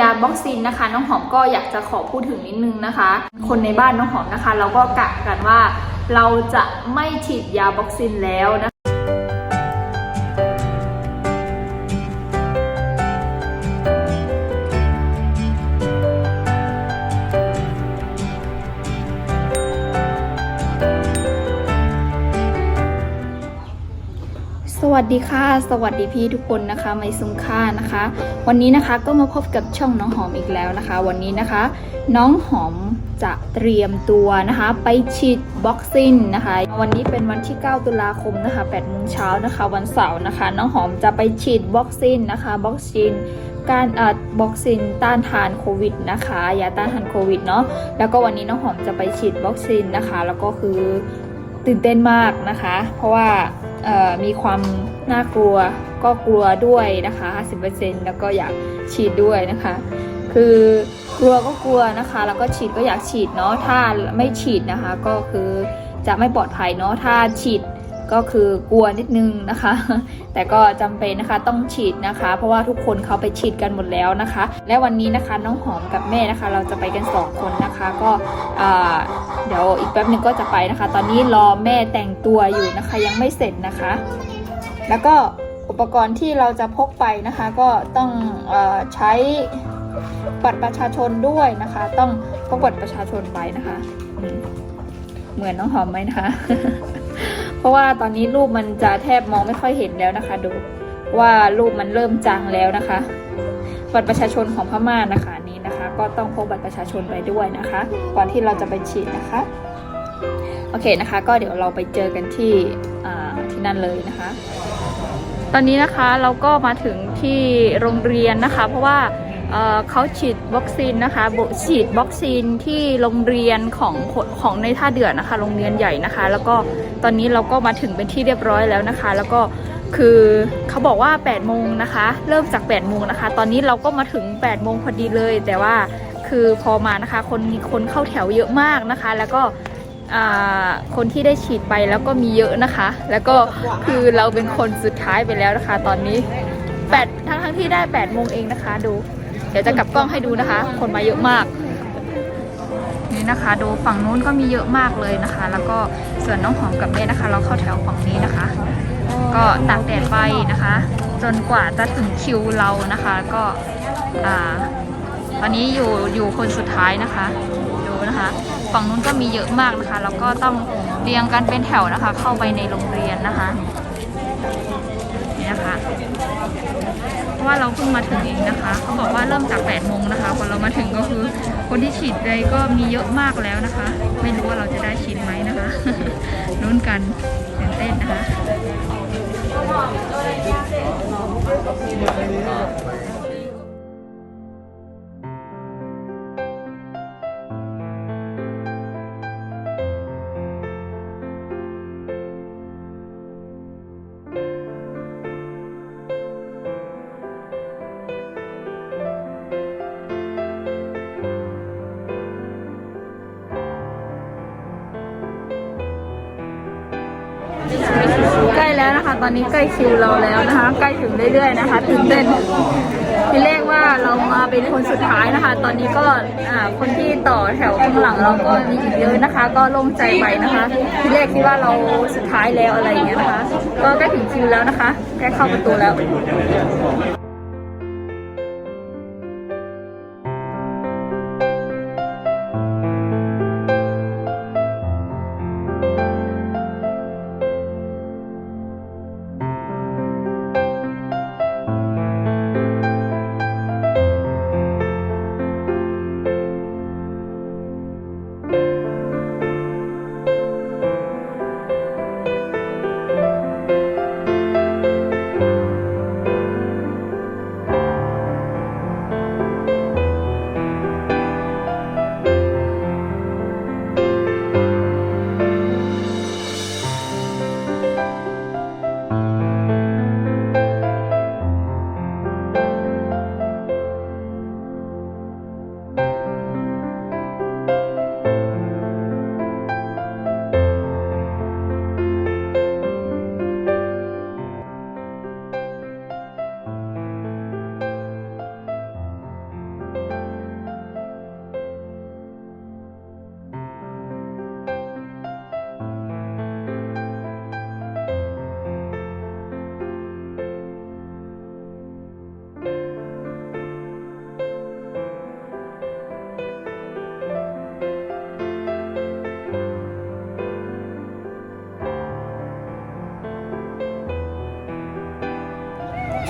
ยาบ็อกซินนะคะ น้องหอมก็อยากจะขอพูดถึงนิดนึงนะคะ คนในบ้านน้องหอมนะคะ เราก็กะกันว่าเราจะไม่ฉีดยาบ็อกซินแล้วนะ วัสดีค่ะ สวัสดีพี่ทุกคนนะคะ ไมซุงค่านะคะ วันนี้นะคะก็มาพบกับช่องน้องหอมอีกแล้วนะคะ วันนี้นะคะ น้องหอมจะเตรียมตัวนะคะ ไปฉีดบ็อกซิ่งนะคะ วันนี้เป็นวันที่ 9 ตุลาคมนะคะ8โมงเช้านะคะ วันเสาร์นะคะ น้องหอมจะไปฉีดบ็อกซิ่งนะคะบ็อกซินการเอ่อบ็อกซินต้านทานโควิดนะคะยาต้านทานโควิดเนาะแล้วก็วันนี้น้องหอมจะไปฉีดบ็อกซินนะคะ แล้วก็คือตื่นเต้นมากนะคะ เพราะว่า มีความน่ากลัวก็กลัวด้วยนะคะ 50%แล้วก็อยากฉีดด้วยนะคะ คือกลัวก็กลัวนะคะ แล้วก็ฉีดก็อยากฉีดเนาะถ้าไม่ฉีดนะคะ ก็คือจะไม่ปลอดภัยเนาะถ้าฉีด ก็คือกลัวนิดนึงนะคะ แต่ก็จำเป็นนะคะต้องฉีดนะคะ เพราะว่าทุกคนเขาไปฉีดกันหมดแล้วนะคะ และวันนี้นะคะน้องหอมกับแม่นะคะ เราจะไปกันสองคนนะคะ ก็เดี๋ยวอีกแป๊บหนึงก็จะไปนะคะ ตอนนี้รอแม่แต่งตัวอยู่นะคะ ยังไม่เสร็จนะคะ แล้วก็อุปกรณ์ที่เราจะพกไปนะคะ ก็ต้องอใช้บัตรประชาชนด้วยนะคะ ต้องพกบัตรประชาชนไปนะคะ เหมือนน้องหอมไหมนะคะ เพราะว่าตอนนี้รูปมันจะแทบมองไม่ค่อยเห็นแล้วนะคะ ดูว่ารูปมันเริ่มจางแล้วนะคะ บัตรประชาชนของพม่านะคะอันนี้นะคะ ก็ต้องพกบัตรประชาชนไปด้วยนะคะ ก่อนที่เราจะไปฉีดนะคะโอเคนะคะ ก็เดี๋ยวเราไปเจอกันที่ที่นั่นเลยนะคะ ตอนนี้นะคะเราก็มาถึงที่โรงเรียนนะคะ เพราะว่า เขาฉีดวัคซีนนะคะฉีดวัคซีนที่โรงเรียนของของในท่าเดือดนะคะ โรงเรียนใหญ่นะคะ แล้วก็ตอนนี้เราก็มาถึงเป็นที่เรียบร้อยแล้วนะคะ แล้วก็คือเขาบอกว่า8โมงนะคะ เริ่มจาก8โมงนะคะ ตอนนี้เราก็มาถึง8โมงพอดีเลย แต่ว่าคือพอมานะคะ คนมีคนเข้าแถวเยอะมากนะคะ แล้วก็คนที่ได้ฉีดไปแล้วก็มีเยอะนะคะ แล้วก็คือเราเป็นคนสุดท้ายไปแล้วนะคะ ตอนนี้แปดทั้งทั้งที่ได้8โมงเองนะคะดู เดี๋ยวจะกลับกล้องให้ดูนะคะ คนมาเยอะมาก นี่นะคะ ดูฝั่งนู้นก็มีเยอะมากเลยนะคะ แล้วก็ส่วนน้องหอมกับแม่นะคะ เราเข้าแถวฝั่งนี้นะคะ ก็ตากแดดไปนะคะ จนกว่าจะถึงคิวเรานะคะก็อ่าตอนนี้อยู่อยู่คนสุดท้ายนะคะ ดูนะคะ ฝั่งนู้นก็มีเยอะมากนะคะ แล้วก็ต้องเรียงกันเป็นแถวนะคะ เข้าไปในโรงเรียนนะคะ นะคะ เพราะว่าเราเพิ่งมาถึงเองนะคะ เขาบอกว่าเริ่มจาก8โมงนะคะพอเรามาถึงก็คือคนที่ฉีดไปก็มีเยอะมากแล้วนะคะ ไม่รู้ว่าเราจะได้ฉีดไหมนะคะลุ้นกันตื่นเต้นนะคะ อนนี้ใกล้คิวเราแล้วนะคะ ใกล้ถึงเรื่อยๆนะคะตื่นเต้นทีแรกว่าเรามาเป็นคนสุดท้ายนะคะ ตอนนี้ก็คนที่ต่อแถวข้างหลังเราก็มีอีกเยอะนะคะ ก็โล่งใจไปนะคะทีแรกคิดว่าเราสุดท้ายแล้วอะไรอย่างเงี้ยนะคะ ก็ใกล้ถึงคิวแล้วนะคะใกล้เข้าประตูแล้ว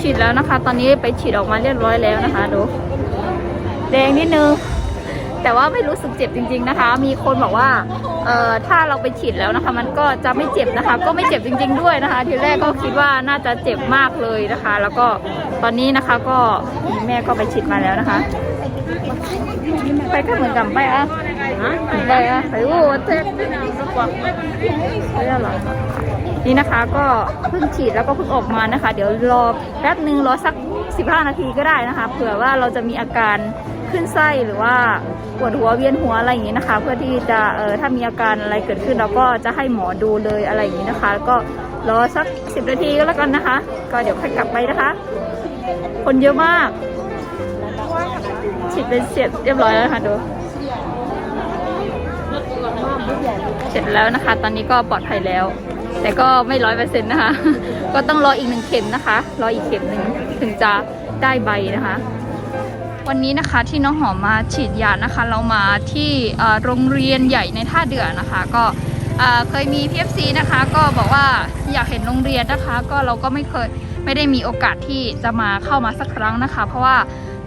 ฉีดแล้วนะคะ ตอนนี้ไปฉีดออกมาเรียบร้อยแล้วนะคะดูแดงนิดนึงแต่ว่าไม่รู้สึกเจ็บจริง ๆนะคะ มีคนบอกว่าเอ่อถ้าเราไปฉีดแล้วนะคะ มันก็จะไม่เจ็บนะคะ ก็ไม่เจ็บจริง ๆ ด้วยนะคะ ทีแรกก็คิดว่าน่าจะเจ็บมากเลยนะคะ แล้วก็ตอนนี้นะคะก็แม่ก็ไปฉีดมาแล้วนะคะ ไปก็เหมือนกับไปอะไปอะไปโอ้เจ็บไม่ได้หรอ นี่นะคะก็เพิ่งฉีดแล้วก็เพิ่งออกมานะคะ เดี๋ยวรอแป๊บนึงรอสัก 15 นาทีก็ได้นะคะ เผื่อว่าเราจะมีอาการขึ้นไส้หรือว่าปวดหัวเวียนหัวอะไรอย่างนี้นะคะ เพื่อที่จะเออถ้ามีอาการอะไรเกิดขึ้นเราก็จะให้หมอดูเลยอะไรอย่างนี้นะคะ แล้วก็รอสัก 10 นาทีก็แล้วกันนะคะ ก็เดี๋ยวค่อยกลับไปนะคะ คนเยอะมากฉีดเป็นเสร็จเรียบร้อยแล้วนะคะดูเสร็จแล้วนะคะ ตอนนี้ก็ปลอดภัยแล้ว แต่ก็ไม่ร้อยเปอร์เซ็นต์นะคะ ก็ต้องรออีกหนึ่งเข็มนะคะ รออีกเข็มหนึ่งถึงจะได้ใบนะคะ วันนี้นะคะที่น้องหอมมาฉีดยานะคะ เรามาที่โรงเรียนใหญ่ในท่าเดือนะคะ ก็เอ่อเคยมี PFC นะคะ ก็บอกว่าอยากเห็นโรงเรียนนะคะ ก็เราก็ไม่เคยไม่ได้มีโอกาสที่จะมาเข้ามาสักครั้งนะคะ เพราะว่า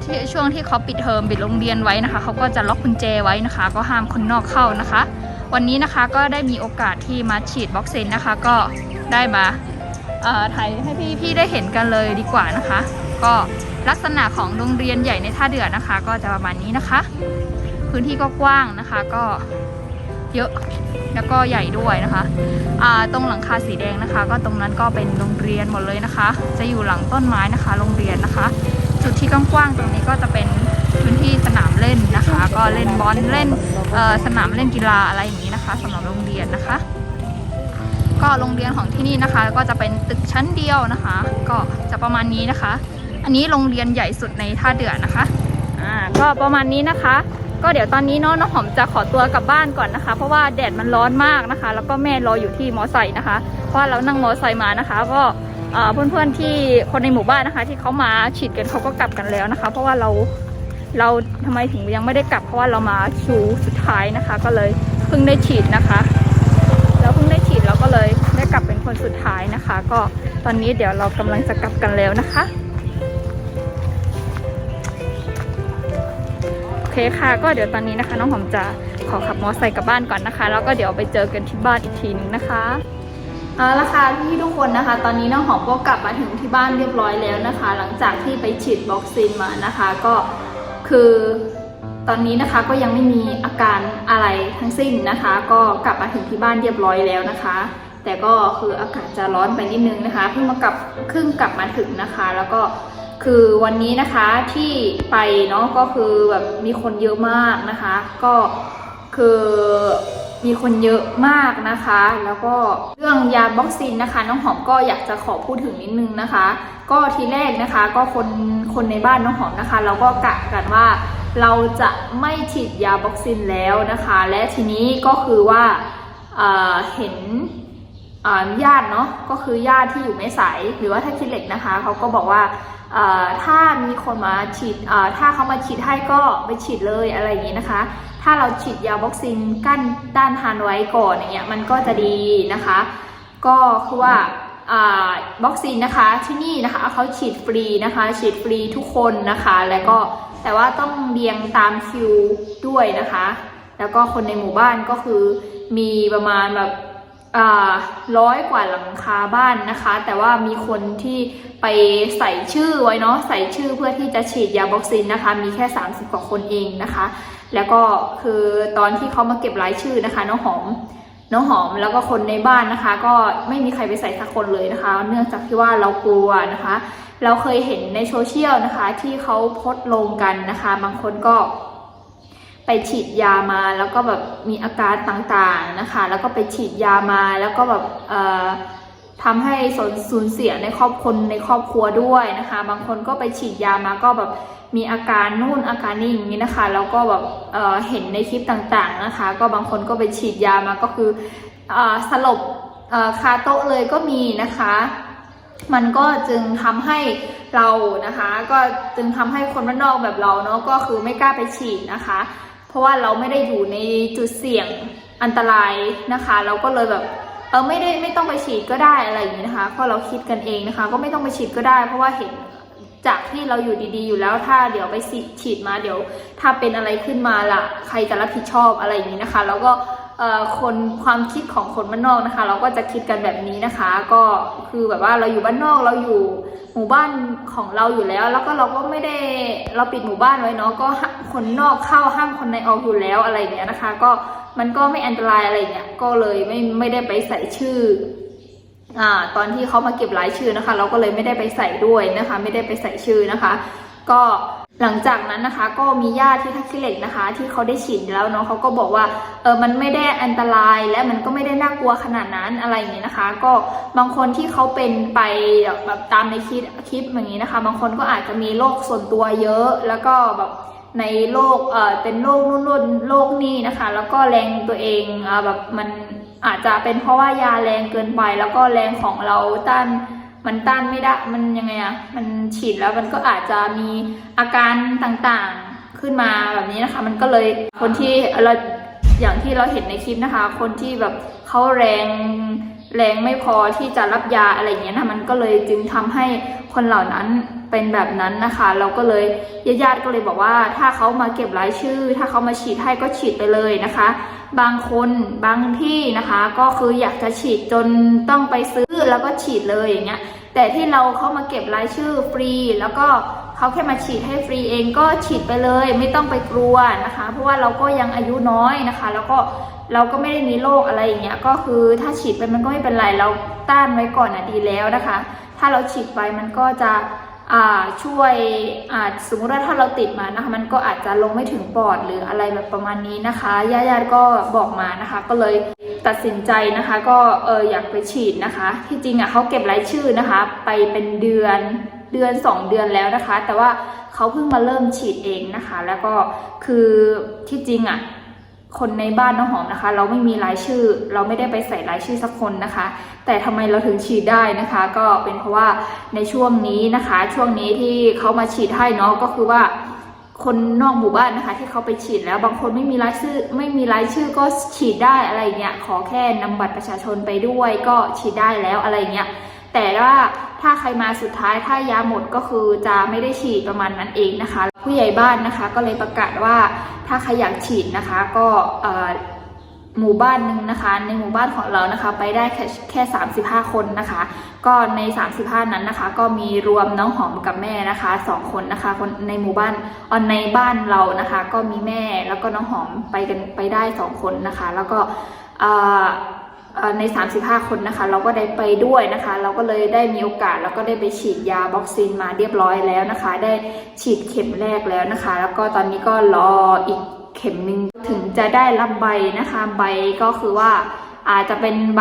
ที่ช่วงที่เขาปิดเทอมปิดโรงเรียนไว้นะคะเขาก็จะล็อกกุญแจไว้นะคะ ก็ห้ามคนนอกเข้านะคะ วันนี้นะคะก็ได้มีโอกาสที่มาฉีดบ็อกเซนนะคะ ก็ได้มาถ่ายให้พี่พี่ๆได้เห็นกันเลยดีกว่านะคะ ก็ลักษณะของโรงเรียนใหญ่ในท่าเดือนะคะ ก็จะประมาณนี้นะคะ พื้นที่ก็กว้างนะคะก็เยอะแล้วก็ใหญ่ด้วยนะคะตรงหลังคาสีแดงนะคะ ก็ตรงนั้นก็เป็นโรงเรียนหมดเลยนะคะ จะอยู่หลังต้นไม้นะคะ โรงเรียนนะคะ จุดที่กว้างๆตรงนี้ก็จะเป็นพื้นที่สนาม เล่นนะคะ ก็เล่นบอลเล่นสนามเล่นกีฬาอะไรอย่างนี้นะคะสำหรับโรงเรียนนะคะ ก็โรงเรียนของที่นี่นะคะ ก็จะเป็นตึกชั้นเดียวนะคะ ก็จะประมาณนี้นะคะ อันนี้โรงเรียนใหญ่สุดในท่าเดือนะคะอ่าก็ประมาณนี้นะคะ ก็เดี๋ยวตอนนี้เนาะน้องหอมจะขอตัวกลับบ้านก่อนนะคะ เพราะว่าแดดมันร้อนมากนะคะ แล้วก็แม่รออยู่ที่มอไซค์นะคะเพราะเรานั่งมอไซค์มานะคะ ก็เพื่อนๆที่คนในหมู่บ้านนะคะ ที่เขามาฉีดกันเขาก็กลับกันแล้วนะคะ เพราะว่าเรา เราทำไมถึงยังไม่ได้กลับเพราะว่าเรามาคิวสุดท้ายนะคะ ก็เลยเพิ่งได้ฉีดนะคะเราเพิ่งได้ฉีดเราก็เลยได้กลับเป็นคนสุดท้ายนะคะ ก็ตอนนี้เดี๋ยวเรากำลังจะกลับกันแล้วนะคะโอเคค่ะ ก็เดี๋ยวตอนนี้นะคะ น้องหอมจะขอขับมอเตอร์ไซค์กลับบ้านก่อนนะคะ แล้วก็เดี๋ยวไปเจอกันที่บ้านอีกทีหนึงนะคะเอาละค่ะพี่ทุกคนนะคะ ตอนนี้น้องหอมก็กลับมาถึงที่บ้านเรียบร้อยแล้วนะคะ หลังจากที่ไปฉีดวัคซีนมานะคะ ก็ คือตอนนี้นะคะก็ยังไม่มีอาการอะไรทั้งสิ้นนะคะ ก็กลับมาถึงที่บ้านเรียบร้อยแล้วนะคะ แต่ก็คืออากาศจะร้อนไปนิดนึงนะคะเพิ่งมากลับครึ่งกลับมาถึงนะคะ แล้วก็คือวันนี้นะคะที่ไปเนาะก็คือแบบมีคนเยอะมากนะคะ ก็คือ มีคนเยอะมากนะคะ แล้วก็เรื่องยาบ็อกซินนะคะ น้องหอมก็อยากจะขอพูดถึงนิดนึงนะคะ ก็ทีแรกนะคะก็คนคนในบ้านน้องหอมนะคะ เราก็กะกันว่าเราจะไม่ฉีดยาบ็อกซินแล้วนะคะ และทีนี้ก็คือว่าเเห็นญาติเนาะก็คือญาติที่อยู่ไม่สายหรือว่าถ้าคิดเหล็กนะคะเขาก็บอกว่า ถ้ามีคนมาฉีดถ้าเขามาฉีดให้ก็ไปฉีดเลยอะไรอย่างนี้นะคะ ถ้าเราฉีดยาวัคซีนกั้นด้านทานไว้ก่อนอย่างเงี้ยมันก็จะดีนะคะ ก็คือว่าอ่าวัคซีนนะคะที่นี่นะคะเขาฉีดฟรีนะคะ ฉีดฟรีทุกคนนะคะ แล้วก็แต่ว่าต้องเรียงตามคิวด้วยนะคะ แล้วก็คนในหมู่บ้านก็คือมีประมาณแบบ ร้อยกว่าหลังคาบ้านนะคะ แต่ว่ามีคนที่ไปใส่ชื่อไว้เนาะใส่ชื่อเพื่อที่จะฉีดยาวัคซีนนะคะ มีแค่ 30 กว่าคนเองนะคะ แล้วก็คือตอนที่เขามาเก็บรายชื่อนะคะน้องหอมน้องหอมแล้วก็คนในบ้านนะคะ ก็ไม่มีใครไปใส่สักคนเลยนะคะ เนื่องจากที่ว่าเรากลัวนะคะ เราเคยเห็นในโซเชียลนะคะ ที่เขาโพสต์ลงกันนะคะ บางคนก็ ไปฉีดยามาแล้วก็แบบมีอาการต่างๆนะคะ แล้วก็ไปฉีดยามาแล้วก็แบบเอ่อทำให้สูญสูญเสียในครอบคนในครอบครัวด้วยนะคะ บางคนก็ไปฉีดยามาก็แบบมีอาการนู่นอาการนี่อย่างนี้นะคะแล้วก็แบบเอ่อเห็นในคลิปต่างๆนะคะ ก็บางคนก็ไปฉีดยามาก็คือเอ่อสลบเอ่อคาโต๊ะเลยก็มีนะคะ มันก็จึงทำให้เรานะคะ ก็จึงทำให้คนบ้านนอกแบบเราเนาะก็คือไม่กล้าไปฉีดนะคะ ราะว่าเราไม่ได้อยู่ในจุดเสี่ยงอันตรายนะคะ เราก็เลยแบบเออไม่ได้ไม่ต้องไปฉีดก็ได้อะไรอย่างนี้นะคะก็เราคิดกันเองนะคะ ก็ไม่ต้องไปฉีดก็ได้ เพราะว่าเห็นจากที่เราอยู่ดีๆอยู่แล้วถ้าเดี๋ยวไปฉีดมาเดี๋ยว ถ้าเป็นอะไรขึ้นมาล่ะ ใครจะรับผิดชอบอะไรอย่างนี้นะคะ แล้วก็ คนความคิดของคนบ้านนอกนะคะ เราก็จะคิดกันแบบนี้นะคะ ก็คือแบบว่าเราอยู่บ้านนอกเราอยู่หมู่บ้านของเราอยู่แล้ว แล้วก็เราก็ไม่ได้เราปิดหมู่บ้านไว้เนาะก็คนนอกเข้าห้ามคนในออกอยู่แล้วอะไรเงี้ยนะคะ ก็มันก็ไม่อันตรายอะไรเงี้ยก็เลยไม่ไม่ได้ไปใส่ชื่ออ่าตอนที่เขามาเก็บรายชื่อนะคะ เราก็เลยไม่ได้ไปใส่ด้วยนะคะ ไม่ได้ไปใส่ชื่อนะคะ ก็ หลังจากนั้นนะคะก็มีญาติที่ทักษิเล็กนะคะ ที่เขาได้ฉีดแล้วเนาะเขาก็บอกว่าเออมันไม่ได้อันตรายและมันก็ไม่ได้น่ากลัวขนาดนั้นอะไรอย่างนี้นะคะ ก็บางคนที่เขาเป็นไปแบบตามในคลิปคลิปอย่างนี้นะคะ บางคนก็อาจจะมีโรคส่วนตัวเยอะ แล้วก็แบบในโรคเออเป็นโรคนู่นนู่นโรคนี่นะคะ แล้วก็แรงตัวเองเอ่าแบบมันอาจจะเป็นเพราะว่ายาแรงเกินไป แล้วก็แรงของเราต้าน มันต้านไม่ได้ มันยังไงอะมันฉีดแล้วมันก็อาจจะมีอาการต่างๆขึ้นมาแบบนี้นะคะ มันก็เลยคนที่เราอย่างที่เราเห็นในคลิปนะคะ คนที่แบบเขาแรงแรงไม่พอที่จะรับยาอะไรอย่างเงี้ยนะมันก็เลยจึงทำให้คนเหล่านั้น เป็นแบบนั้นนะคะ เราก็เลยญาติๆก็เลยบอกว่า ถ้าเขามาเก็บรายชื่อ ถ้าเขามาฉีดให้ก็ฉีดไปเลยนะคะ บางคนบางที่นะคะ ก็คืออยากจะฉีดจนต้องไปซื้อแล้วก็ฉีดเลยอย่างเงี้ยแต่ที่เราเขามาเก็บรายชื่อฟรี แล้วก็เขาแค่มาฉีดให้ฟรีเองก็ฉีดไปเลย ไม่ต้องไปกลัวนะคะ เพราะว่าเราก็ยังอายุน้อยนะคะ แล้วก็เราก็ไม่ได้มีโรคอะไรอย่างเงี้ยก็คือถ้าฉีดไปมันก็ไม่เป็นไรเราต้านไว้ก่อนอะดีแล้วนะคะ ถ้าเราฉีดไปมันก็จะ ช่วยอ่าสมมติว่าถ้าเราติดมานะคะมันก็อาจจะลงไม่ถึงปอดหรืออะไรแบบประมาณนี้นะคะญาติๆก็บอกมานะคะ ก็เลยตัดสินใจนะคะ ก็เอออยากไปฉีดนะคะ ที่จริงอะเขาเก็บรายชื่อนะคะ ไปเป็นเดือนเดือนสองเดือนแล้วนะคะ แต่ว่าเขาเพิ่งมาเริ่มฉีดเองนะคะ แล้วก็คือที่จริงอะ คนในบ้านน้องหอมนะคะ เราไม่มีรายชื่อ เราไม่ได้ไปใส่รายชื่อสักคนนะคะ แต่ทำไมเราถึงฉีดได้นะคะ ก็เป็นเพราะว่าในช่วงนี้นะคะ ช่วงนี้ที่เขามาฉีดให้เนาะก็คือว่าคนนอกหมู่บ้านนะคะ ที่เขาไปฉีดแล้วบางคนไม่มีรายชื่อไม่มีรายชื่อก็ฉีดได้อะไรเงี้ยขอแค่นำบัตรประชาชนไปด้วยก็ฉีดได้แล้วอะไรเงี้ย แต่ว่าถ้าใครมาสุดท้ายถ้ายาหมดก็คือจะไม่ได้ฉีดประมาณนั้นเองนะคะ ผู้ใหญ่บ้านนะคะก็เลยประกาศว่าถ้าใครอยากฉีดนะคะก็หมู่บ้านหนึ่งนะคะ ในหมู่บ้านของเรานะคะ ไปได้แค่แค่ 35 คนนะคะ ก็ใน 35 นั้นนะคะ ก็มีรวมน้องหอมกับแม่นะคะสองคนนะคะ คนในหมู่บ้านออนในบ้านเรานะคะ ก็มีแม่แล้วก็น้องหอมไปกันไปได้สองคนนะคะ แล้วก็ ใน 35 คนนะคะ เราก็ได้ไปด้วยนะคะ เราก็เลยได้มีโอกาส แล้วก็ได้ไปฉีดยาบ็อกซินมาเรียบร้อยแล้วนะคะ ได้ฉีดเข็มแรกแล้วนะคะ แล้วก็ตอนนี้ก็รออีกเข็มหนึ่งถึงจะได้รับใบนะคะ ใบก็คือว่าอาจจะเป็นใบ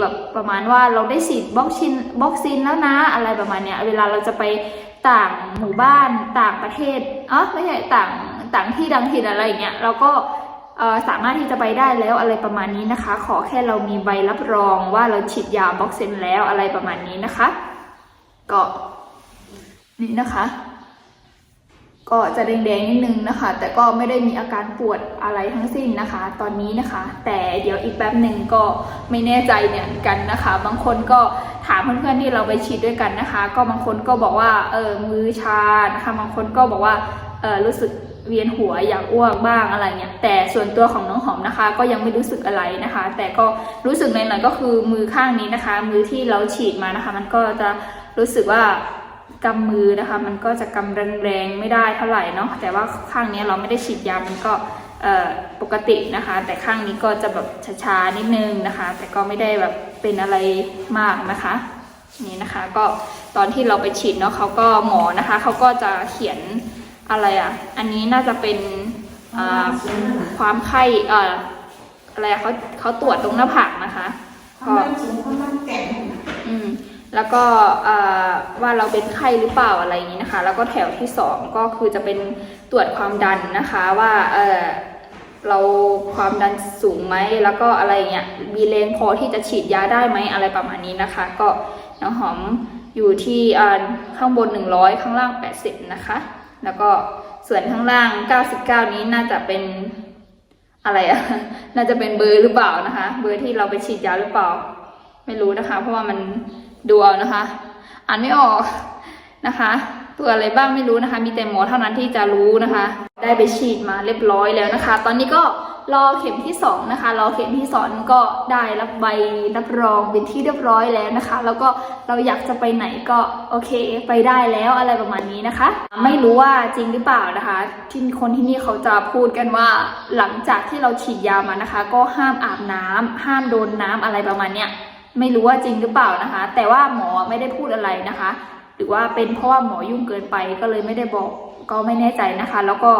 แบบประมาณว่าเราได้ฉีดบ็อกซินบ็อกซินแล้วนะอะไรประมาณเนี้ย เวลาเราจะไปต่างหมู่บ้านต่างประเทศอ๋อไม่ใช่ต่างต่างที่ดังถิ่นอะไรอย่างเงี้ยเราก็ สามารถที่จะไปได้แล้วอะไรประมาณนี้นะคะ ขอแค่เรามีใบรับรองว่าเราฉีดยาบ็อกเซนแล้วอะไรประมาณนี้นะคะ ก็นี่นะคะ ก็จะแดงๆนิดนึงนะคะ แต่ก็ไม่ได้มีอาการปวดอะไรทั้งสิ้นนะคะ ตอนนี้นะคะ แต่เดี๋ยวอีกแป๊บหนึ่งก็ไม่แน่ใจเนี่ยกันนะคะ บางคนก็ถามเพื่อนๆที่เราไปฉีดด้วยกันนะคะ ก็บางคนก็บอกว่าเออมือชานะคะบางคนก็บอกว่าเออรู้สึก เวียนหัวอยากอ้วกบ้างอะไรเงี้ยแต่ส่วนตัวของน้องหอมนะคะ ก็ยังไม่รู้สึกอะไรนะคะ แต่ก็รู้สึกหน่อยๆก็คือมือข้างนี้นะคะ มือที่เราฉีดมานะคะ มันก็จะรู้สึกว่ากำมือนะคะ มันก็จะกำแรงๆไม่ได้เท่าไหร่เนาะแต่ว่าข้างนี้เราไม่ได้ฉีดยามันก็ปกตินะคะ แต่ข้างนี้ก็จะแบบช้าๆนิดนึงนะคะ แต่ก็ไม่ได้แบบเป็นอะไรมากนะคะนี่นะคะก็ตอนที่เราไปฉีดเนาะเขาก็หมอนะคะเขาก็จะเขียน อะไรอะ อันนี้น่าจะเป็นอ่าความไข้เอ่ออะไรอะเขาเขาตรวจตรงหน้าผากนะคะก็ความสูงความมันแก่งอืมแล้วก็เอ่อว่าเราเป็นไข้หรือเปล่าอะไรอย่างนี้นะคะ แล้วก็แถวที่สองก็คือจะเป็นตรวจความดันนะคะว่าเออเราความดันสูงไหมแล้วก็อะไรเงี้ยมีแรงพอที่จะฉีดยาได้ไหมอะไรประมาณนี้นะคะ ก็น้องหอมอยู่ที่อ่าข้างบน 100 ข้างล่าง 80 นะคะ แล้วก็ส่วนข้างล่าง 99 นี้น่าจะเป็นอะไรอะน่าจะเป็นเบอร์หรือเปล่านะคะ เบอร์ที่เราไปฉีดยาหรือเปล่า ไม่รู้นะคะ เพราะว่ามันดูเอานะคะ อ่านไม่ออกนะคะ ตัวอะไรบ้างไม่รู้นะคะ มีแต่หมอเท่านั้นที่จะรู้นะคะ ได้ไปฉีดมาเรียบร้อยแล้วนะคะ ตอนนี้ก็ รอเข็มที่สองนะคะรอเข็มที่สองก็ได้รับใบรับรองเป็นที่เรียบร้อยแล้วนะคะ แล้วก็เราอยากจะไปไหนก็โอเคไปได้แล้วอะไรประมาณนี้นะคะ ไม่รู้ว่าจริงหรือเปล่านะคะ ที่คนที่นี่เขาจะพูดกันว่าหลังจากที่เราฉีดยามานะคะ ก็ห้ามอาบน้ำห้ามโดนน้ำอะไรประมาณเนี้ยไม่รู้ว่าจริงหรือเปล่านะคะ แต่ว่าหมอไม่ได้พูดอะไรนะคะ หรือว่าเป็นเพราะว่าหมอยุ่งเกินไปก็เลยไม่ได้บอกก็ไม่แน่ใจนะคะ แล้วก็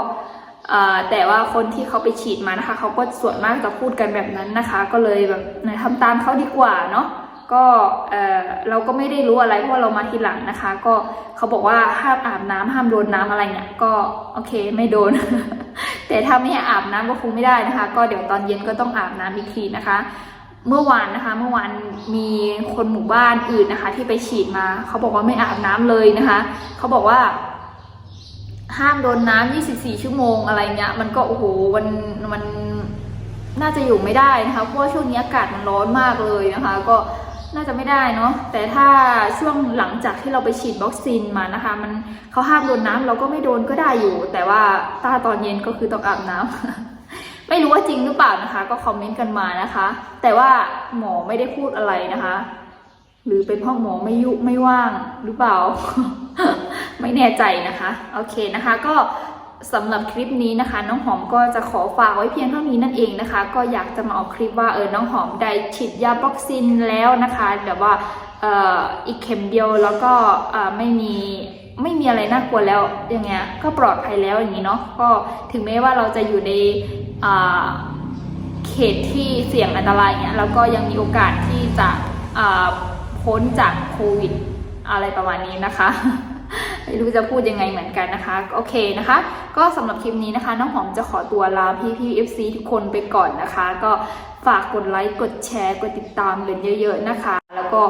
แต่ว่าคนที่เขาไปฉีดมานะคะเขาก็ส่วนมากจะพูดกันแบบนั้นนะคะ ก็เลยแบบทำตามเขาดีกว่าเนาะก็เอ่อเราก็ไม่ได้รู้อะไรเพราะเรามาทีหลังนะคะ ก็เขาบอกว่าห้ามอาบน้ำห้ามโดนน้ำอะไรเนี่ยก็โอเคไม่โดน แต่ถ้าไม่ให้อาบน้ำก็คงไม่ได้นะคะ ก็เดี๋ยวตอนเย็นก็ต้องอาบน้ำอีกทีนะคะ เมื่อวานนะคะ เมื่อวานมีคนหมู่บ้านอื่นนะคะ ที่ไปฉีดมา เขาบอกว่าไม่อาบน้ำเลยนะคะ เขาบอกว่า ห้ามโดนน้ำ24 ชั่วโมงอะไรเงี้ย มันก็โอ้โหมันมันน่าจะอยู่ไม่ได้นะคะ เพราะว่าช่วงนี้อากาศมันร้อนมากเลยนะคะ ก็น่าจะไม่ได้เนาะ แต่ถ้าช่วงหลังจากที่เราไปฉีดวัคซีนมานะคะ มันเขาห้ามโดนน้ำเราก็ไม่โดนก็ได้อยู่ แต่ว่าถ้าตอนเย็นก็คือต้องอาบน้ำไม่รู้ว่าจริงหรือเปล่านะคะ ก็คอมเมนต์กันมานะคะ แต่ว่าหมอไม่ได้พูดอะไรนะคะ หรือเป็นเพ่อหมอไม่ยุไม่ว่างหรือเปล่า ไม่แน่ใจนะคะโอเคนะคะก็สำหรับคลิปนี้นะคะ น้องหอมก็จะขอฝากไว้เพียงเท่านี้นั่นเองนะคะ ก็อยากจะมาออกคลิปว่าเออน้องหอมได้ฉีดยาวัคซีนแล้วนะคะแต่ว่าอ,อ,อีกเข็มเดียวแล้วก็ไม่มีไม่มีอะไรน่ากลัวแล้วอย่างเงี้ยก็ปลอดภัยแล้วอย่างนี้เนาะก็ถึงแม้ว่าเราจะอยู่ในเขตที่เสี่ยงอันตรายเงี้ยเราก็ยังมีโอกาสที่จะพ้นจากโควิดอะไรประมาณนี้นะคะ ไม่รู้จะพูดยังไงเหมือนกันนะคะ โอเคนะคะ ก็สำหรับคลิปนี้นะคะ น้องหอมจะขอตัวลาพี่พี่เอฟซีทุกคนไปก่อนนะคะ ก็ฝากกดไลค์กดแชร์กดติดตามกันเยอะ ๆนะคะ แล้วก็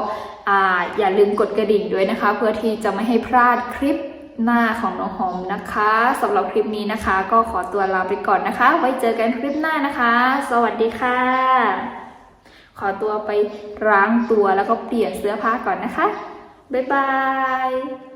ออย่าลืมกดกระดิ่งด้วยนะคะ เพื่อที่จะไม่ให้พลาดคลิปหน้าของน้องหอมนะคะสำหรับคลิปนี้นะคะ ก็ขอตัวลาไปก่อนนะคะ ไว้เจอกันคลิปหน้านะคะ สวัสดีค่ะ ขอตัวไปล้างตัวแล้วก็เปลี่ยนเสื้อผ้าก่อนนะคะ บ๊ายบาย